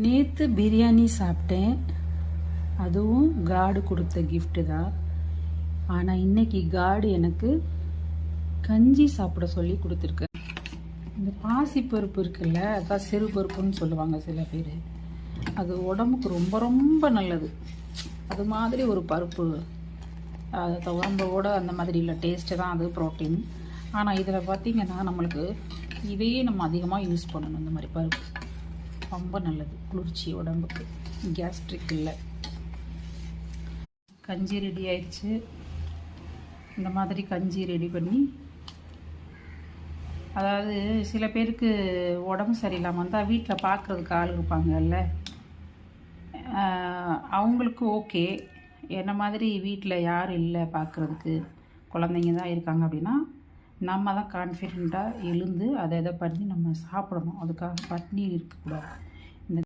நேற்று பிரியாணி சாப்பிட்டேன். அதுவும் காடு கொடுத்த கிஃப்ட்டு தான் ஆனால் இன்னைக்கு காடு எனக்கு கஞ்சி சாப்பிட சொல்லி கொடுத்துருக்கு. இந்த பாசிப்பருப்பு இருக்குல்ல அதான் சிறு பருப்புன்னு சொல்லுவாங்க சில பேர். அது உடம்புக்கு ரொம்ப ரொம்ப நல்லது. அது மாதிரி ஒரு பருப்பு. அது உடம்போட அந்த மாதிரி இல்லை டேஸ்ட்டு தான் அது ப்ரோட்டீன் ஆனால் இதில் பார்த்தீங்கன்னா நம்மளுக்கு இதையே நம்ம அதிகமாக யூஸ் பண்ணணும் இந்த மாதிரி பருப்பு. ரொம்ப நல்லது. குளிர்ச்சி உடம்புக்கு. கேஸ்ட்ரிக் இல்லை. கஞ்சி ரெடி ஆயிடுச்சு. இந்த மாதிரி கஞ்சி ரெடி பண்ணி அதாவது சில பேருக்கு உடம்பு சரியில்லாமல் வந்தால் வீட்டில் பார்க்குறதுக்கு ஆள் இருப்பாங்கல்ல. அவங்களுக்கு ஓகே என்ன மாதிரி வீட்டில் யாரும் இல்லை பார்க்குறதுக்கு குழந்தைங்க தான் இருக்காங்க அப்படின்னா நம்ம தான் கான்ஃபிடெண்ட்டாக எழுந்து அதை இதை பண்ணி நம்ம சாப்பிடணும். அதுக்காக பட்னி இருக்கக்கூடாது.